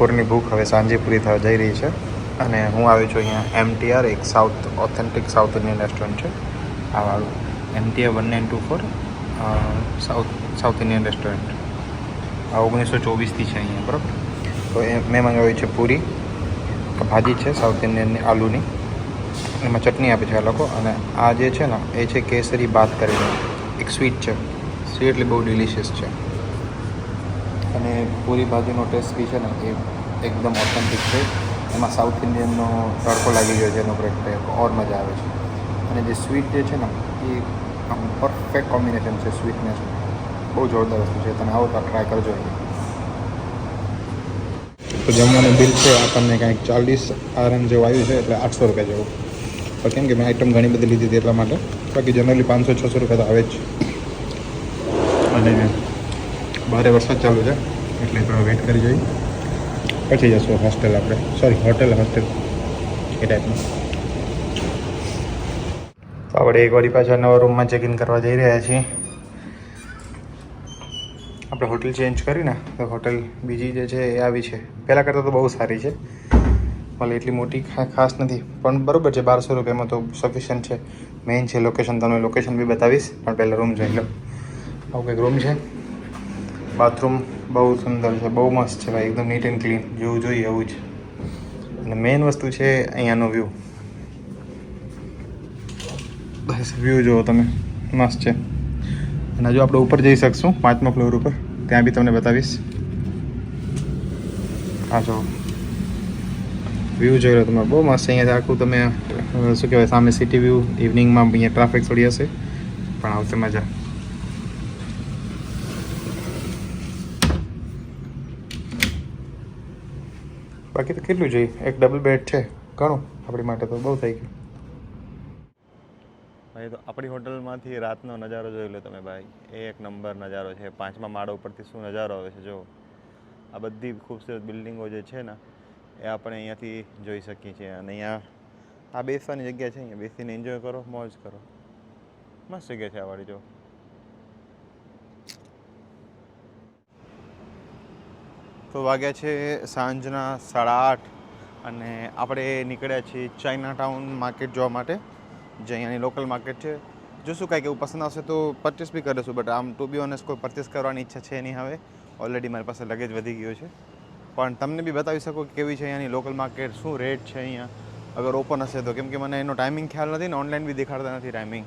બપોરની ભૂખ હવે સાંજે પૂરી થવા જઈ રહી છે અને હું આવ્યો છું અહીંયા એમટીઆર એક south authentic south Indian restaurant છે. આ વાળું. MTR one nine two four south south Indian restaurant આ ઓગણીસો ચોવીસથી છે અહીંયા, બરાબર? તો એ મેં મંગાવ્યું છે પૂરી. ભાજી છે સાઉથ ઇન્ડિયનની આલુની. એમાં ચટણી આપે છે આ લોકો. અને આ જે છે ને, એ છે કેસરી બાત કરીને. એક સ્વીટ છે. સ્વીટ એટલે બહુ ડિલિશિયસ છે. અને પૂરી ભાજીનો ટેસ્ટ બી છે ને એ એકદમ ઓથેન્ટિક છે. એમાં સાઉથ ઇન્ડિયનનો તડકો લાગી ગયો છે એનો એક ઓર મજા આવે છે. અને જે સ્વીટ જે છે ને, એ આમ પરફેક્ટ કોમ્બિનેશન છે સ્વીટનેસ બહુ જોરદાર વસ્તુ છે, તમે આવો તો ટ્રાય કરજો તો જમવાનું બિલ છે, આપણને કાંઈક ચાલીસ આરએમ જેવું આવ્યું છે, એટલે આઠસો રૂપિયા જેવું. પણ કેમ કે મેં આઈટમ ઘણી બધી લીધી હતી એટલા માટે. બાકી જનરલી પાંચસો છસો રૂપિયા તો આવે જ છે. અને બારે વરસાદ ચાલુ છે. એટલે થોડો વેઇટ કરી જોઈએ પછી જશું હોસ્ટેલ આપણે. સોરી હોટેલ હોસ્ટેલ એ ટાઈપનું તો આપણે એક વારી પાછા નવા રૂમમાં ચેક ઇન કરવા જઈ રહ્યા છીએ. આપણે હોટેલ ચેન્જ કરીને તો હોટેલ બીજી જે છે એ આવી છે. પહેલાં કરતાં તો બહુ સારી છે. ભલે એટલી મોટી ખાસ નથી, પણ બરાબર છે, બારસો રૂપિયામાં તો સફિશિયન્ટ છે. મેઇન છે લોકેશન તમને લોકેશન બી બતાવીશ, પણ પહેલાં રૂમ જોઈ લો. આવું કંઈક રૂમ છે. બાથરૂમ બહુ સુંદર છે, બહુ મસ્ત છે ભાઈ, એકદમ નીટ એન્ડ ક્લીન જેવું જોઈએ એવું જ. અને મેઇન વસ્તુ છે અહીંયાનો વ્યૂ બસ વ્યૂ જુઓ તમે, મસ્ત છે. અને હજુ આપણે ઉપર જઈ શકશું, પાંચમા ફ્લોર ઉપર. ત્યાં બી તમને બતાવીશ. હા જો. વ્યૂ જોઈ લો તમે, બહુ મસ્ત છે અહીંયાથી આખું તમે શું કહેવાય, સામે સિટી વ્યૂ ઇવનિંગમાં અહીંયા ટ્રાફિક થોડી હશે. પણ આવશે મજા. બાકી તો કેટલું જોઈએ? એક ડબલ બેડ છે, ઘણું આપણી માટે તો બહુ થઈ ગયું. ભાઈ, તો આપણી હોટલમાંથી રાતનો નજારો જોઈ લો તમે ભાઈ. એ એક નંબર નજારો છે. પાંચમા માળા ઉપરથી શું નજારો આવે છે, જો. આ બધી ખૂબસૂરત બિલ્ડિંગો જે છે ને, એ આપણે અહીંયાથી જોઈ શકીએ છીએ. અને અહીંયા આ બેસવાની જગ્યા છે, અહીંયા બેસીને એન્જોય કરો, મોજ કરો. મસ્ત જગ્યા છે આ વાળી, જો. તો વાગ્યા છે સાંજના સાડા આઠ અને આપણે નીકળ્યા છીએ ચાઇના ટાઉન માર્કેટ જોવા માટે. જે અહીંયાની લોકલ માર્કેટ છે. જોશું કાંઈક એવું પસંદ આવશે તો પરચેસ બી કરીશું બટ આમ ટુ બી ઓનેસ્ટ કોઈ પરચેસ કરવાની ઈચ્છા છે નહીં હવે. ઓલરેડી મારી પાસે લગેજ વધી ગયો છે. પણ તમને બી બતાવી શકો કે કેવી છે અહીંયાની લોકલ માર્કેટ, શું રેટ છે અહીંયા? અગર ઓપન હશે તો, કેમ કે મને એનો ટાઈમિંગ ખ્યાલ નથી ને ઓનલાઈન બી દેખાડતા નથી ટાઈમિંગ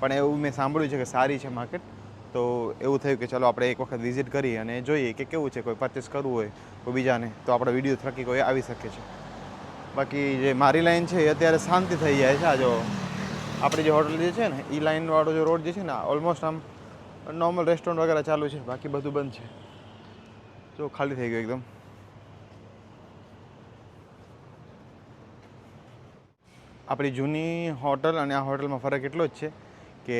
પણ એવું મેં સાંભળ્યું છે કે સારી છે માર્કેટ. તો એવું થયું કે ચાલો આપણે એક વખત વિઝિટ કરી અને જોઈએ કે કેવું છે, કોઈ પરચેસ કરવું હોય કોઈ બીજાને, તો આપણે વીડિયો થકી કોઈ આવી શકે છે. બાકી જે મારી લાઈન છે એ અત્યારે શાંતિ થઈ જાય છે, આ જો આપણી જે હોટલ જે છે ને એ લાઈનવાળો જે રોડ જે છે ને ઓલમોસ્ટ આમ નોર્મલ રેસ્ટોરન્ટ વગેરે ચાલુ છે, બાકી બધું બંધ છે. જો ખાલી થઈ ગયું એકદમ. આપણી જૂની હોટલ અને આ હોટલમાં ફરક એટલો જ છે કે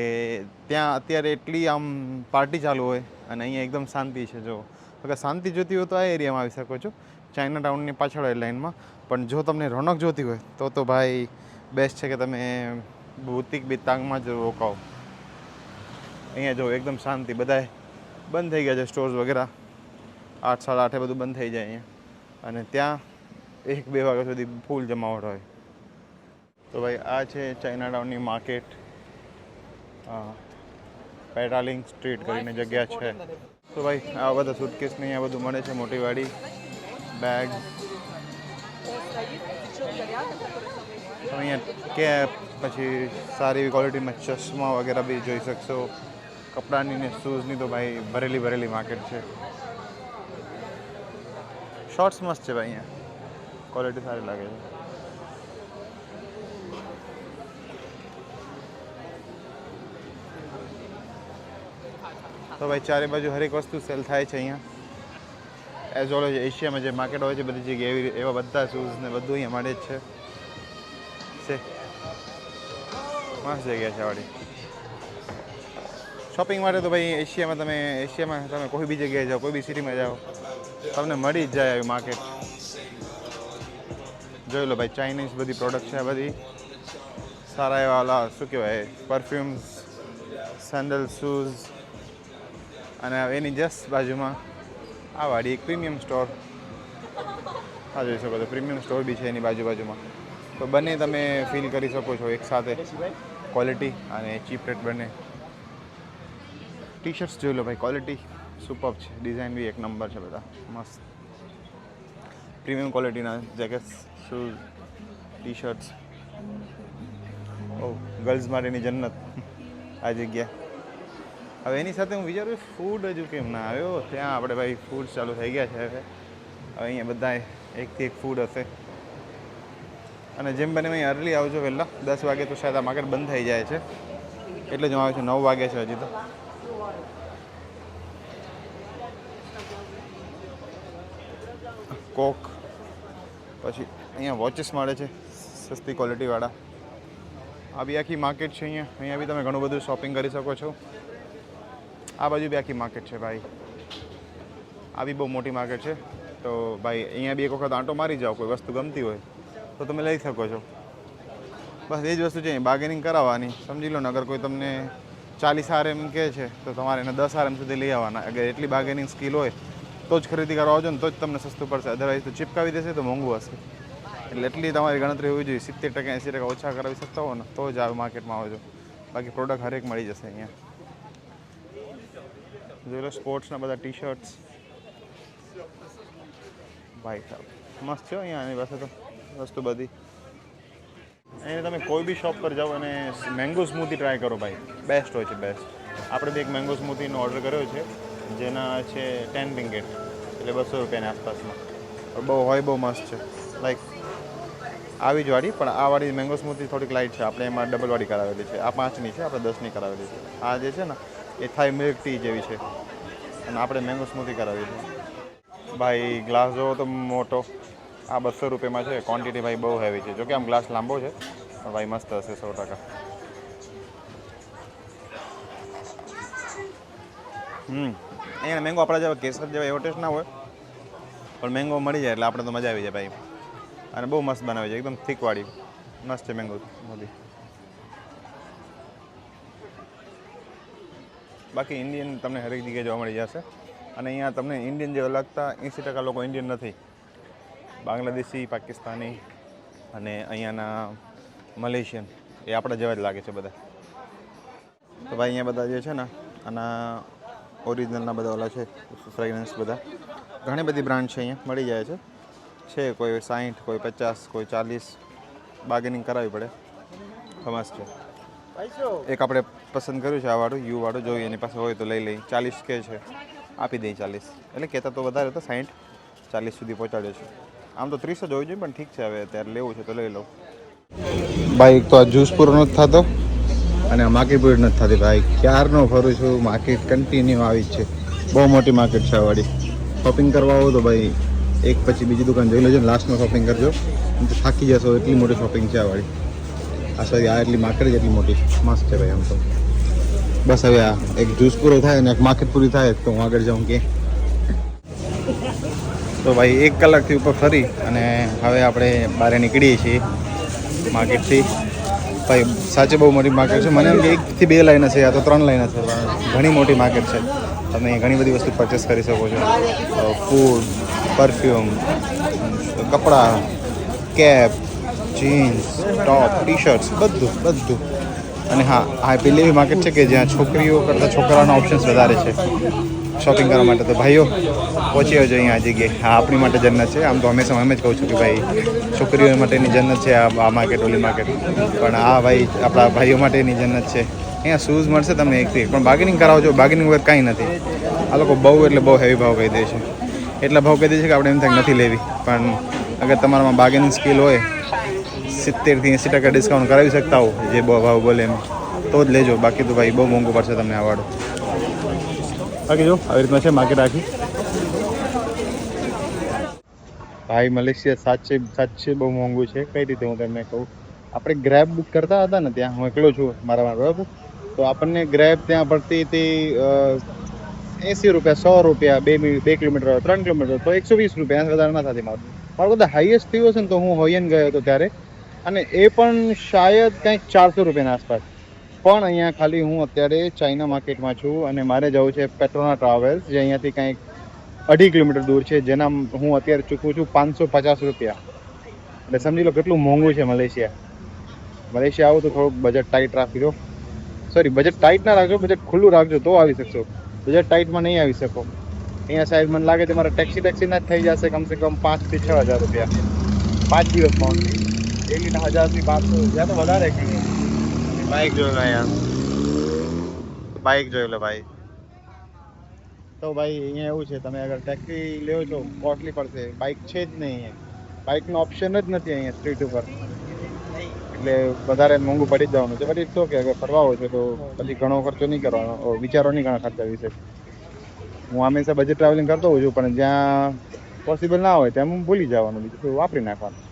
ત્યાં અત્યારે એટલી આમ પાર્ટી ચાલુ હોય અને અહીંયા એકદમ શાંતિ છે, જો. અગર શાંતિ જોતી હોય તો આ એરિયામાં આવી શકો છો. ચાઇના ટાઉનની પાછળ લાઇનમાં પણ જો તમને રોનક જોતી હોય, તો તો ભાઈ બેસ્ટ છે કે તમે ભૌતિક બિતાંગમાં જ રોકાઓ અહીંયા જો એકદમ શાંતિ, બધાય બંધ થઈ ગયા છે સ્ટોર્સ વગેરે. આઠ, સાડા આઠે બધું બંધ થઈ જાય અહીંયા. અને ત્યાં એક બે વાગ્યા સુધી ફૂલ જમાવટ હોય. તો ભાઈ આ છે ચાઇના ટાઉનની માર્કેટ પેટાલિંગ સ્ટ્રીટ કરીને જગ્યા છે. તો ભાઈ આ બધા સુટકેસ ને અહીંયા બધું મળે છે મોટી વાડી બેગ અહીંયા કેપ પછી સારી એવી ક્વોલિટીમાં ચશ્મા વગેરે બી જોઈ શકશો. કપડાની ને શૂઝની તો ભાઈ ભરેલી ભરેલી માર્કેટ છે. શોર્ટ્સ મસ્ત છે ભાઈ અહીંયા. ક્વોલિટી સારી લાગે છે. તો ભાઈ ચારે બાજુ હરેક વસ્તુ સેલ થાય છે અહીંયા. એઝ ઓલ એશિયામાં જે માર્કેટ હોય છે, બધી જગ્યાએ એવી એવા બધા શૂઝ ને બધું અહીંયા મળે જ છે. મસ્ત જગ્યા છે વાળી. શોપિંગ માટે તો ભાઈ એશિયામાં તમે એશિયામાં તમે કોઈ બી જગ્યાએ જાઓ, કોઈ બી સિટીમાં જાઓ, તમને મળી જ જાય આવી માર્કેટ જોઈ લો ભાઈ ચાઇનીઝ બધી પ્રોડક્ટ છે બધી. સારા એવા શું કહેવાય પરફ્યુમ્સ સેન્ડલ શૂઝ અને એની જસ્ટ બાજુમાં આ વાડી એક પ્રીમિયમ સ્ટોર. આ જોઈ શકો છો, પ્રીમિયમ સ્ટોર બી છે એની બાજુ બાજુમાં. તો બંને તમે ફીલ કરી શકો છો એક સાથે. ક્વોલિટી અને ચીપ રેટ બંને. ટી શર્ટ્સ જોઈ લો ભાઈ ક્વોલિટી સુપર છે. ડિઝાઇન બી એક નંબર છે બધા. મસ્ત. પ્રીમિયમ ક્વોલિટીના જેકેટ્સ શૂઝ ટી શર્ટ્સ ઓ ગર્લ્સ માટેની જન્નત. આ જગ્યા. હવે એની સાથે હું વિચારું ફૂડ હજુ કેમ ના આવ્યો? ત્યાં આપણે ભાઈ ફૂડ ચાલુ થઈ ગયા છે હવે. હવે અહીંયા બધા એકથી એક ફૂડ હશે. અને જેમ બને અહીં અર્લી આવજો વહેલા. દસ વાગે તો શાયદ આ માર્કેટ બંધ થઈ જાય છે. એટલે જ હું આવ્યો છું, નવ વાગે છે હજી તો. કોક. પછી અહીંયા વોચિસ મળે છે, સસ્તી ક્વોલિટીવાળા આ બી આખી માર્કેટ છે અહીંયા. અહીંયા બી તમે ઘણું બધું શોપિંગ કરી શકો છો. આ બાજુ બી આખી માર્કેટ છે ભાઈ. આ બી બહુ મોટી માર્કેટ છે. તો ભાઈ, અહીંયા બી એક વખત આંટો મારી જાઓ, કોઈ વસ્તુ ગમતી હોય, તો તમે લઈ શકો છો. બસ એ જ વસ્તુ છે બાર્ગેનિંગ કરાવવાની. સમજી લો ને, અગર કોઈ તમને ચાલીસ આરએમ કહે છે, તો તમારે એને દસ આરએમ સુધી લઈ આવવાના. અગર એટલી બાર્ગેનિંગ સ્કિલ હોય, તો જ ખરીદી કરવા આવજો ને, તો જ તમને સસ્તું પડશે. અધરવાઇઝ તો ચિપકાવી દેશે, તો મોંઘું હશે. એટલે એટલી તમારી ગણતરી હોવી જોઈએ. સિત્તેર ટકા, એંસી ટકા ઓછા કરાવી શકતા હો ને, તો જ આ માર્કેટમાં આવજો. બાકી પ્રોડક્ટ હરેક મળી જશે અહીંયા. જોઈ લો સ્પોર્ટ્સના બધા ટી શર્ટ્સ ભાઈ સાહેબ, મસ્ત છે અહીંયા એની પાસે તો, વસ્તુ બધી. અહીં તમે કોઈ બી શોપ પર જાઓ અને મેંગો સ્મૂથી ટ્રાય કરો ભાઈ. બેસ્ટ હોય છે બેસ્ટ આપણે બી એક મેંગો સ્મૂથીનો ઓર્ડર કર્યો છે, જેના છે ટેન રિંગેટ એટલે બસો રૂપિયાની આસપાસમાં. બહુ હોય, બહુ મસ્ત છે. લાઈક આવી જ વાળી, પણ આ વાળી મેંગો સ્મૂથી થોડીક લાઇટ છે. આપણે એમાં ડબલ વાળી કરાવેલી છે. આ પાંચની છે, આપણે દસની કરાવેલી છે. આ જે છે ને એ થાઈ મિલ્ક ટી જેવી છે. અને આપણે મેંગો સ્મૂથી કરાવી છે ભાઈ ગ્લાસ જોવો તો મોટો. આ બસો રૂપિયામાં છે. ક્વોન્ટિટી ભાઈ બહુ હેવી છે. જોકે આમ ગ્લાસ લાંબો છે. ભાઈ મસ્ત હશે સો ટકા. હમ. અહીંયા મેંગો આપણા જેવા કેસર જેવા એવો ટેસ્ટ ના હોય. પણ મેંગો મળી જાય એટલે આપણે તો મજા આવી જાય ભાઈ. અને બહુ મસ્ત બનાવે છે. એકદમ થીકવાળી મસ્ત છે મેંગો બધી બાકી ઇન્ડિયન તમને હરેક જગ્યાએ જોવા મળી જશે. અને અહીંયા તમને ઇન્ડિયન જેવા લાગતા એંસી ટકા લોકો ઇન્ડિયન નથી. બાંગ્લાદેશી, પાકિસ્તાની અને અહીંયાના મલેશિયન, એ આપણા જેવા જ લાગે છે બધા. તો ભાઈ અહીંયા બધા જે છે ને આના ઓરિજિનલના બધા ઓલા છે ફ્રેગ્રન્સ બધા, ઘણી બધી બ્રાન્ડ છે અહીંયા, મળી જાય છે. છે કોઈ સાઠ કોઈ પચાસ, કોઈ ચાલીસ બાર્ગેનિંગ કરાવવી પડે. ફેમસ છે. એક આપણે પસંદ કર્યું છે આ વાળું યુ વાળું જોઈએ એની પાસે હોય તો લઈ લઈ. ચાલીસ કે છે. આપી દઈ ચાલીસ. એટલે કહેતા તો વધારે તો સાઠ ચાલીસ સુધી પહોંચાડ્યો છે. આમ તો ત્રીસ જ હોવી જોઈએ પણ ઠીક છે હવે અત્યારે લેવું છે તો લઈ લઉં. ભાઈ તો આ જ્યુસ પૂરો નથી થતો અને આ માર્કેટ પૂરી નથી થતી. ભાઈ ક્યારનો ફરું છું માર્કેટ કન્ટિન્યુ આવી જ છે. બહુ મોટી માર્કેટ છે આ વાળી. શોપિંગ કરવા આવો તો ભાઈ એક પછી બીજી દુકાન જોઈ લેજો લાસ્ટમાં શોપિંગ કરજો. નહીં તો થાકી જશો એટલી મોટી શોપિંગ છે આ વાળી. આ સોરી આ એટલી માર્કેટ જ એટલી મોટી. મસ્ત છે ભાઈ આમ તો. બસ હવે આ એક જ્યુસ પૂરો થાય અને એક માર્કેટ પૂરી થાય, તો હું આગળ જાઉં કે. તો ભાઈ એક કલાકથી ઉપર ફરી અને હવે આપણે બહાર નીકળીએ છીએ માર્કેટથી. ભાઈ, સાચે બહુ મોટી માર્કેટ છે. મને એમ કે એકથી બે લાઈન છે યા તો ત્રણ લાઈન છે પણ ઘણી મોટી માર્કેટ છે. તમે ઘણી બધી વસ્તુ પરચેસ કરી શકો છો. ફૂડ પરફ્યુમ કપડાં cap jeans, top T shirts બધું બધું. અને હા, આ પેલી એવી માર્કેટ છે કે જ્યાં છોકરીઓ કરતાં છોકરાઓના ઓપ્શન્સ વધારે છે. શોપિંગ કરવા માટે તો ભાઈઓ, પહોંચી આવજો અહીંયા આ જગ્યાએ. હા, આપણી માટે જન્નત છે. આમ તો હંમેશા એમ જ કહું છું કે ભાઈ, છોકરીઓ માટેની જન્નત છે આ આ માર્કેટ ઓલી માર્કેટ પણ આ ભાઈ, આપણા ભાઈઓ માટેની જન્નત છે. અહીંયા શૂઝ મળશે તમને એકથી પણ બાર્ગેનિંગ કરાવજો. બાર્ગેનિંગ વગર કાંઈ નથી. આ લોકો બહુ એટલે બહુ હેવી ભાવ કહી દે છે. એટલા ભાવ કહી દે છે કે આપણે એમ થાય નથી લેવી. પણ અગર તમારામાં બાર્ગેનિંગ સ્કિલ હોય સિત્તેરથી એંસી ટકા ડિસ્કાઉન્ટ કરાવી શકતા હો જે બહુ ભાવ બોલે એમ. તો જ લેજો બાકી તો ભાઈ બહુ મોંઘું પડશે તમને આ વાળું. બાકી જો આવી રીતના છે માર્કેટ આખી. ભાઈ મલેશિયા સાચે સાચે બહુ મોંઘું છે. કઈ રીતે હું તમને કહું? આપણે ગ્રેબ બુક કરતા હતા ને ત્યાં હું એકલો છું મારામાં બરાબર? તો આપણને ગ્રેબ ત્યાં પડતી હતી એંસી રૂપિયા સો રૂપિયા બે બે કિલોમીટર ત્રણ કિલોમીટર તો એકસો વીસ રૂપિયા વધારે ના થતી મારું. મારું બધા હાઈએસ્ટ થયું હશે ને તો હું હોયન ગયો હતો ત્યારે. અને એ પણ શાયદ કંઈક ચારસો રૂપિયાના આસપાસ. પણ અહીંયા ખાલી હું અત્યારે ચાઇના માર્કેટમાં છું અને મારે જવું છે પેટ્રોના ટ્રાવેલ્સ જે અહીંયાથી કંઈક અઢી કિલોમીટર દૂર છે. જેના હું અત્યારે ચૂકવું છું પાંચસો પચાસ રૂપિયા. એટલે સમજી લો કેટલું મોંઘું છે મલેશિયા. મલેશિયા આવો તો થોડુંક બજેટ ટાઈટ રાખી દો સોરી બજેટ ટાઈટ ના રાખજો બજેટ ખુલ્લું રાખજો તો આવી શકશો. બજેટ ટાઈટમાં નહીં આવી શકો. અહીંયા સાહેબ મને લાગે તમારે ટેક્સી ટેક્સીના જ થઈ જશે કમસે કમ પાંચથી છ હજાર રૂપિયા. પાંચ દિવસમાં only. ડેલીના હજારથી બારસો ત્યાં તો વધારે બાઇક જોઈ અહીંયા બાઇક જોઈ લો ભાઈ. તો ભાઈ અહીંયા એવું છે તમે અગર ટેક્સી લેવો છો કોસ્ટલી પડશે. બાઇક છે જ નહીં અહીંયા. બાઇકનો ઓપ્શન જ નથી અહીંયા સ્ટ્રીટ ઉપર. એટલે વધારે મોંઘું પડી જ જવાનું છે. બટ ઇટ્સ ઓકે અગર ફરવા હોય છે તો પછી ઘણો ખર્ચો નહીં કરવાનો. વિચારો નહીં ઘણા ખર્ચા વિશે. હું હંમેશા બજેટ ટ્રાવેલિંગ કરતો હોઉં છું પણ જ્યાં પોસિબલ ના હોય ત્યાં હું ભૂલી જવાનું બીજું વાપરી નાખવાનું.